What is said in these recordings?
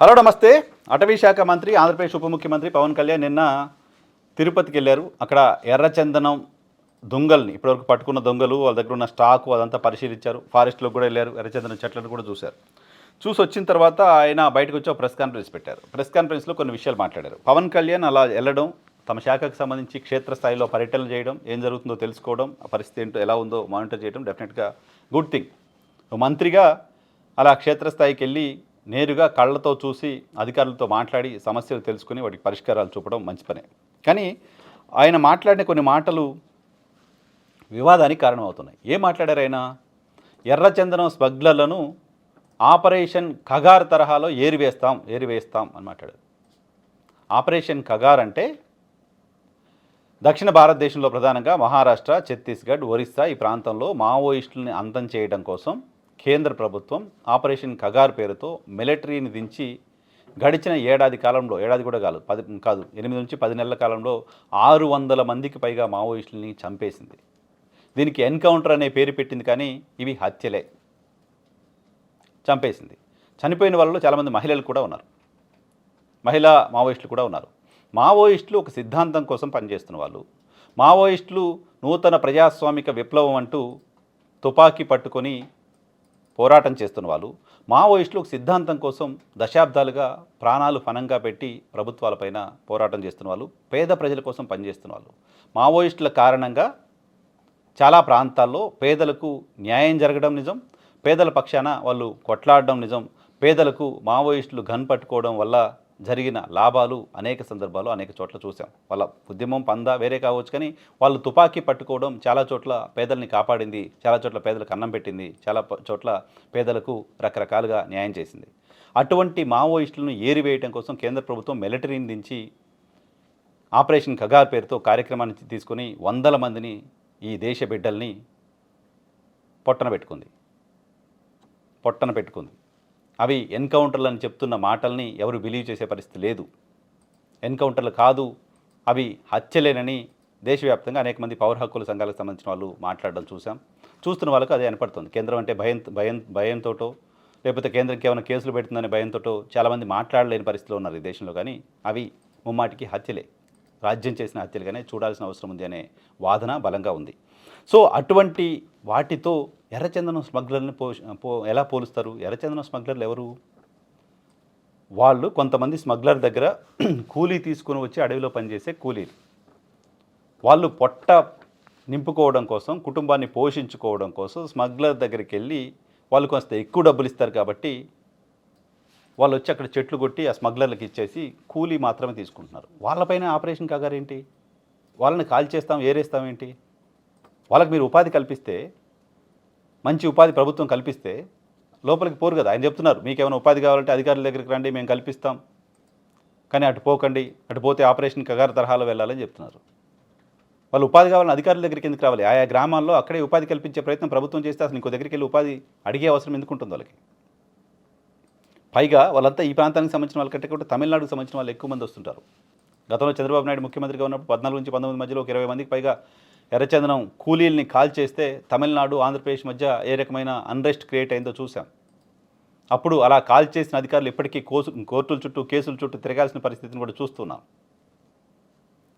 Hello నమస్తే. అటవీ శాఖ మంత్రి ఆంధ్రప్రదేశ్ ఉప ముఖ్యమంత్రి పవన్ కళ్యాణ్ నిన్న తిరుపతికి వెళ్ళారు. అక్కడ ఎర్రచందనం దొంగల్ని ఇప్పటివరకు పట్టుకున్న దొంగలు వాళ్ళ దగ్గర ఉన్న స్టాకు అదంతా పరిశీలించారు. ఫారెస్ట్లోకి కూడా వెళ్ళారు ఎర్రచందనం చెట్లను కూడా చూశారు. చూసి వచ్చిన తర్వాత ఆయన బయటకు వచ్చి ఒక ప్రెస్ కాన్ఫరెన్స్ పెట్టారు. ప్రెస్ కాన్ఫరెన్స్లో కొన్ని విషయాలు మాట్లాడారు. పవన్ కళ్యాణ్ అలా వెళ్ళడం తమ శాఖకు సంబంధించి క్షేత్రస్థాయిలో పర్యటన చేయడం ఏం జరుగుతుందో తెలుసుకోవడం ఆ పరిస్థితి ఏంటో ఎలా ఉందో మానిటర్ చేయడం డెఫినెట్గా గుడ్ థింగ్. మంత్రిగా అలా క్షేత్రస్థాయికి వెళ్ళి నేరుగా కళ్ళతో చూసి అధికారులతో మాట్లాడి సమస్యలు తెలుసుకుని వాటికి పరిష్కారాలు చూపడం మంచి పనే. కానీ ఆయన మాట్లాడిన కొన్ని మాటలు వివాదానికి కారణమవుతున్నాయి. ఏం మాట్లాడారు ఆయన? ఎర్రచందనం స్మగ్లర్లను ఆపరేషన్ ఖగార్ తరహాలో ఏరివేస్తాం ఏరివేస్తాం అని మాట్లాడారు. ఆపరేషన్ ఖగార్ అంటే దక్షిణ భారతదేశంలో ప్రధానంగా మహారాష్ట్ర ఛత్తీస్గఢ్ ఒరిస్సా ఈ ప్రాంతంలో మావోయిస్టులని అంతం చేయడం కోసం కేంద్ర ప్రభుత్వం ఆపరేషన్ కగార్ పేరుతో మిలిటరీని దించి గడిచిన ఏడాది కాలంలో ఏడాది కూడా కాదు పది కాదు ఎనిమిది నుంచి పది నెలల కాలంలో ఆరు వందల మందికి పైగా మావోయిస్టులని చంపేసింది. దీనికి ఎన్కౌంటర్ అనే పేరు పెట్టింది కానీ ఇవి హత్యలే. చంపేసింది. చనిపోయిన వాళ్ళలో చాలామంది మహిళలు కూడా ఉన్నారు. మహిళా మావోయిస్టులు కూడా ఉన్నారు. మావోయిస్టులు ఒక సిద్ధాంతం కోసం పనిచేస్తున్న వాళ్ళు. మావోయిస్టులు నూతన ప్రజాస్వామిక విప్లవం అంటూ తుపాకీ పట్టుకొని పోరాటం చేస్తున్న వాళ్ళు మావోయిస్టులు సిద్ధాంతం కోసం దశాబ్దాలుగా ప్రాణాలు ఫనంగా పెట్టి ప్రభుత్వాలపైన పోరాటం చేస్తున్న వాళ్ళు పేద ప్రజల కోసం పనిచేస్తున్న వాళ్ళు. మావోయిస్టుల కారణంగా చాలా ప్రాంతాల్లో పేదలకు న్యాయం జరగడం నిజం పేదల పక్షాన వాళ్ళు కొట్లాడడం నిజం పేదలకు మావోయిస్టులు గన్ పట్టుకోవడం వల్ల జరిగిన లాభాలు అనేక సందర్భాలు అనేక చోట్ల చూసాం వాళ్ళ ఉద్యమం పందా వేరే కావచ్చు కానీ వాళ్ళు తుపాకీ పట్టుకోవడం చాలా చోట్ల పేదల్ని కాపాడింది చాలా చోట్ల పేదలకు అన్నం పెట్టింది చాలా చోట్ల పేదలకు రకరకాలుగా న్యాయం చేసింది. అటువంటి మావోయిస్టులను ఏరివేయటం కోసం కేంద్ర ప్రభుత్వం మిలిటరీని దించి ఆపరేషన్ ఖగార్ పేరుతో కార్యక్రమాన్ని తీసుకొని వందల మందిని ఈ దేశ బిడ్డల్ని పొట్టన పెట్టుకుంది. పొట్టన పెట్టుకుంది. అవి ఎన్కౌంటర్లు అని చెప్తున్న మాటల్ని ఎవరు బిలీవ్ చేసే పరిస్థితి లేదు. ఎన్కౌంటర్లు కాదు అవి హత్యలేనని దేశవ్యాప్తంగా అనేక మంది పౌర హక్కుల సంఘాలకు సంబంధించిన వాళ్ళు మాట్లాడడం చూసాం చూస్తున్న వాళ్ళకు అదే కనపడుతుంది కేంద్రం అంటే భయం భయం భయంతోటో లేకపోతే కేంద్రంకి ఏమైనా కేసులు పెడుతుందనే భయంతోటో చాలామంది మాట్లాడలేని పరిస్థితిలో ఉన్నారు ఈ దేశంలో కానీ అవి ముమ్మాటికి హత్యలే. రాజ్యం చేసిన హత్యలుగానే చూడాల్సిన అవసరం ఉంది అనే వాదన బలంగా ఉంది. సో అటువంటి వాటితో ఎర్రచందనం స్మగ్లర్ని పో పో ఎలా పోలుస్తారు? ఎర్రచందనం స్మగ్లర్లు ఎవరు? వాళ్ళు కొంతమంది స్మగ్లర్ దగ్గర కూలీ తీసుకుని వచ్చి అడవిలో పనిచేసే కూలీలు. వాళ్ళు పొట్ట నింపుకోవడం కోసం కుటుంబాన్ని పోషించుకోవడం కోసం స్మగ్లర్ దగ్గరికి వెళ్ళి వాళ్ళు కొంత ఎక్కువ డబ్బులు ఇస్తారు కాబట్టి వాళ్ళు వచ్చి అక్కడ చెట్లు కొట్టి ఆ స్మగ్లర్లకు ఇచ్చేసి కూలీ మాత్రమే తీసుకుంటున్నారు. వాళ్ళపైన ఆపరేషన్ కాగారేంటి? వాళ్ళని కాల్ చేస్తాం ఏరేస్తాం ఏంటి? వాళ్ళకి మీరు ఉపాధి కల్పిస్తే మంచి ఉపాధి ప్రభుత్వం కల్పిస్తే లోపలికి పోరు కదా. ఆయన చెప్తున్నారు మీకేమైనా ఉపాధి కావాలంటే అధికారుల దగ్గరికి రండి మేము కల్పిస్తాం. కానీ అటు పోకండి అటు పోతే ఆపరేషన్ కగారు తరహాలో వెళ్ళాలని చెప్తున్నారు. వాళ్ళు ఉపాధి కావాలని అధికారుల దగ్గరికి ఎందుకు రావాలి? ఆయా గ్రామాల్లో అక్కడే ఉపాధి కల్పించే ప్రయత్నం ప్రభుత్వం చేస్తే అసలు ఇంకో దగ్గరికి వెళ్ళి ఉపాధి అడిగే అవసరం ఎందుకు ఉంటుంది వాళ్ళకి? పైగా వాళ్ళంతా ఈ ప్రాంతానికి సంబంధించిన వాళ్ళకంటే కూడా తమిళనాడుకు సంబంధించిన వాళ్ళు ఎక్కువ మంది వస్తుంటారు. గతంలో చంద్రబాబు నాయుడు ముఖ్యమంత్రిగా ఉన్నప్పుడు పద్నాలుగు నుంచి పంతొమ్మిది మధ్యలో ఒక ఇరవై మందికి పైగా ఎర్రచందనం కూలీల్ని కాల్ చేస్తే తమిళనాడు ఆంధ్రప్రదేశ్ మధ్య ఏ రకమైన అన్రెస్ట్ క్రియేట్ అయిందో చూసాం అప్పుడు అలా కాల్ చేసిన అధికారులు ఇప్పటికీ కోసు కోర్టుల చుట్టూ కేసుల చుట్టూ తిరగాల్సిన పరిస్థితిని కూడా చూస్తున్నాం.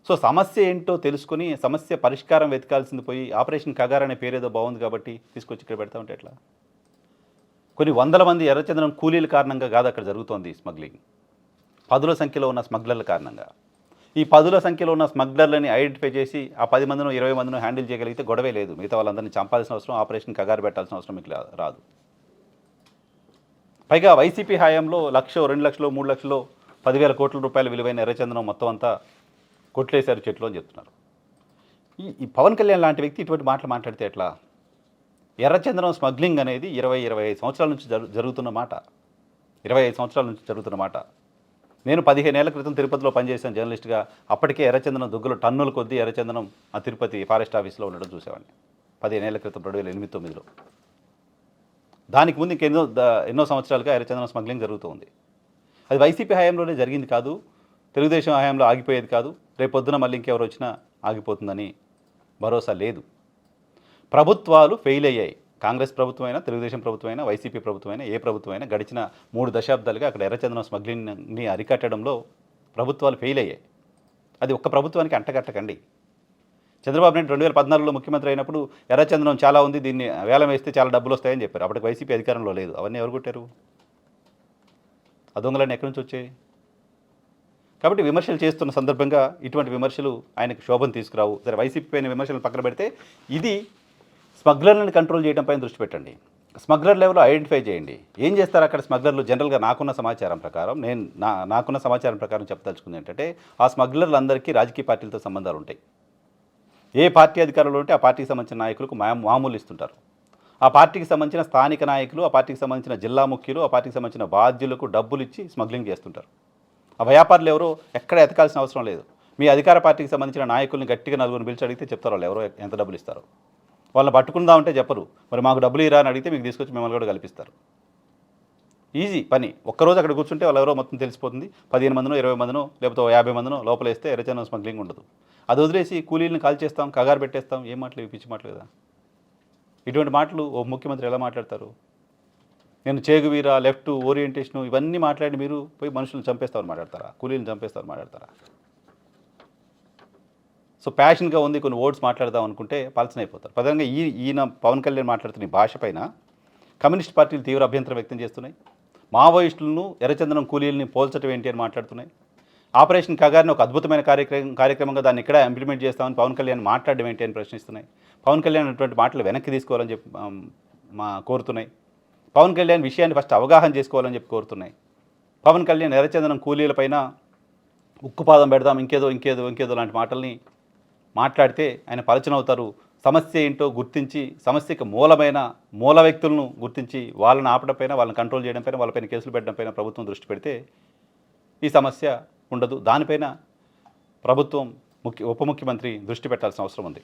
సో సమస్య ఏంటో తెలుసుకుని సమస్య పరిష్కారం వెతకాల్సింది పోయి ఆపరేషన్ కగార్ అనే పేరేదో బాగుంది కాబట్టి తీసుకొచ్చి ఇక్కడ పెడతా ఉంటే ఎట్లా? కొన్ని వందల మంది ఎర్రచందనం కూలీల కారణంగా కాదు అక్కడ జరుగుతోంది స్మగ్లింగ్ పదుల సంఖ్యలో ఉన్న స్మగ్లర్ల కారణంగా. ఈ పదుల సంఖ్యలో ఉన్న స్మగ్లర్లని ఐడెంటిఫై చేసి ఆ పది మందిని ఇరవై మందిని హ్యాండిల్ చేయగలిగితే గొడవే లేదు. మిగతా వాళ్ళందరినీ చంపాల్సిన అవసరం ఆపరేషన్ కగారు పెట్టాల్సిన అవసరం మీకు రాదు. పైగా వైసీపీ హయాంలో లక్ష రెండు లక్షలు మూడు లక్షలు పదివేల కోట్ల రూపాయల విలువైన ఎర్రచందనం మొత్తం అంతా కొట్లేశారు చెట్లు అని చెప్తున్నారు. ఈ ఈ పవన్ కళ్యాణ్ లాంటి వ్యక్తి ఇటువంటి మాటలు మాట్లాడితే ఎట్లా? ఎర్రచందనం స్మగ్లింగ్ అనేది ఇరవై ఇరవై ఐదు సంవత్సరాల నుంచి జరుగుతున్న మాట. ఇరవై ఐదు సంవత్సరాల నుంచి జరుగుతున్న మాట. నేను పదిహేను ఏళ్ళ క్రితం తిరుపతిలో పనిచేశాను జర్నలిస్ట్గా. అప్పటికే ఎర్రచందనం దుగ్గులు టన్నుల కొద్దీ ఎర్రచందనం ఆ తిరుపతి ఫారెస్ట్ ఆఫీస్లో ఉండడం చూసేవాడిని. పదిహేను ఏళ్ళ క్రితం రెండు వేల ఎనిమిది తొమ్మిదిలో. దానికి ముందు ఇంకెన్నో ద- ఎన్నో సంవత్సరాలుగా ఎర్రచందనం స్మగ్లింగ్ జరుగుతూ ఉంది అది వైసీపీ హయాంలోనే జరిగింది కాదు తెలుగుదేశం హయాంలో ఆగిపోయేది కాదు రేపొద్దున మళ్ళీ ఇంకెవరు వచ్చినా ఆగిపోతుందని భరోసా లేదు. ప్రభుత్వాలు ఫెయిల్ అయ్యాయి. కాంగ్రెస్ ప్రభుత్వం అయినా తెలుగుదేశం ప్రభుత్వం అయినా వైసీపీ ప్రభుత్వం అయినా ఏ ప్రభుత్వం అయినా గడిచిన మూడు దశాబ్దాలుగా అక్కడ ఎర్రచందనం స్మగ్లింగ్ని అరికట్టడంలో ప్రభుత్వాలు ఫెయిల్ అయ్యాయి. అది ఒక్క ప్రభుత్వానికి అంటగట్టకండి. చంద్రబాబు నాయుడు రెండు వేల పద్నాలుగులో ముఖ్యమంత్రి అయినప్పుడు ఎర్రచందనం చాలా ఉంది దీన్ని వేలం వేస్తే చాలా డబ్బులు వస్తాయని చెప్పారు. అప్పటికి వైసీపీ అధికారంలో లేదు. అవన్నీ ఎవరు కొట్టారు? ఆ దొంగలన్నీ ఎక్కడి నుంచి వచ్చాయి? కాబట్టి విమర్శలు చేస్తున్న సందర్భంగా ఇటువంటి విమర్శలు ఆయనకు శోభను తీసుకురావు. సరే వైసీపీ పైన విమర్శలు పక్కన పెడితే ఇది స్మగ్లర్లను కంట్రోల్ చేయడంపై దృష్టి పెట్టండి. స్మగ్లర్ లెవెల్లో ఐడెంటిఫై చేయండి. ఏం చేస్తారు అక్కడ స్మగ్లర్లు? జనరల్గా నాకున్న సమాచారం ప్రకారం నేను నా నాకున్న సమాచారం ప్రకారం చెప్పదలుచుకుంది ఏంటంటే ఆ స్మగ్లర్లందరికీ రాజకీయ పార్టీలతో సంబంధాలు ఉంటాయి. ఏ పార్టీ అధికారంలో ఉంటే ఆ పార్టీకి సంబంధించిన నాయకులకు మా మామూలు ఇస్తుంటారు. ఆ పార్టీకి సంబంధించిన స్థానిక నాయకులు ఆ పార్టీకి సంబంధించిన జిల్లా ముఖ్యులు ఆ పార్టీకి సంబంధించిన బాధ్యులకు డబ్బులు ఇచ్చి స్మగ్లింగ్ చేస్తుంటారు. ఆ వ్యాపారులు ఎవరో ఎక్కడ ఎతకాల్సిన అవసరం లేదు. మీ అధికార పార్టీకి సంబంధించిన నాయకుల్ని గట్టిగా నలుగురిని పిలిచి అడిగితే చెప్తారు వాళ్ళు ఎవరో ఎంత డబ్బులు ఇస్తారు. వాళ్ళని పట్టుకుందామంటే చెప్పరు. మరి మాకు డబ్బులు ఇరా అని అడిగితే మీకు తీసుకొచ్చి మిమ్మల్ని కూడా కల్పిస్తారు. ఈజీ పని. ఒక్కరోజు అక్కడ కూర్చుంటే వాళ్ళు ఎవరో మొత్తం తెలిసిపోతుంది. పదిహేను మందినో ఇరవై మందినో లేకపోతే యాభై మందినో లోపలేస్తే వేస్తే స్మగ్లింగ్ ఉండదు. అది వదిలేసి కూలీలను కాల్ చేస్తాం కగారు పెట్టేస్తాం ఏం మాటలు ఇవి? పిచ్చి మాటలు కదా. ఇటువంటి మాటలు ఓ ముఖ్యమంత్రి ఎలా మాట్లాడతారు? నేను చేగువీరా లెఫ్ట్ ఓరియంటేషన్ ఇవన్నీ మాట్లాడి మీరు పోయి మనుషులను చంపేస్తారు మాట్లాడతారా? కూలీలను చంపేస్తారు మాట్లాడతారా? సో ప్యాషన్గా ఉంది కొన్ని వర్డ్స్ మాట్లాడదాం అనుకుంటే పలసన అయిపోతారు. ప్రధానంగా ఈ ఈయన పవన్ కళ్యాణ్ మాట్లాడుతున్న భాష పైన కమ్యూనిస్ట్ పార్టీలు తీవ్ర అభ్యంతరం వ్యక్తం చేస్తున్నాయి. మావోయిస్టులను ఎర్రచందనం కూలీలని పోల్చటం ఏంటి అని మాట్లాడుతున్నాయి. ఆపరేషన్ కగారిని ఒక అద్భుతమైన కార్యక్రమం కార్యక్రమంగా దాన్ని ఇక్కడ ఇంప్లిమెంట్ చేస్తామని పవన్ కళ్యాణ్ మాట్లాడడం ఏంటి అని ప్రశ్నిస్తున్నాయి. పవన్ కళ్యాణ్ అటువంటి మాటలు వెనక్కి తీసుకోవాలని చెప్పి మా కోరుతున్నాయి. పవన్ కళ్యాణ్ విషయాన్ని ఫస్ట్ అవగాహన చేసుకోవాలని చెప్పి కోరుతున్నాయి. పవన్ కళ్యాణ్ ఎర్రచందనం కూలీలపైన ఉక్కుపాదం పెడదాం ఇంకేదో ఇంకేదో ఇంకేదో లాంటి మాటల్ని మాట్లాడితే ఆయన పరచనవుతారు. సమస్య ఏంటో గుర్తించి సమస్యకి మూలమైన మూల వ్యక్తులను గుర్తించి వాళ్ళని ఆపడం పైన వాళ్ళని కంట్రోల్ చేయడం పైన వాళ్ళపైన కేసులు పెట్టడం పైన ప్రభుత్వం దృష్టి పెడితే ఈ సమస్య ఉండదు. దానిపైన ప్రభుత్వం ముఖ్య ఉప ముఖ్యమంత్రి దృష్టి పెట్టాల్సిన అవసరం ఉంది.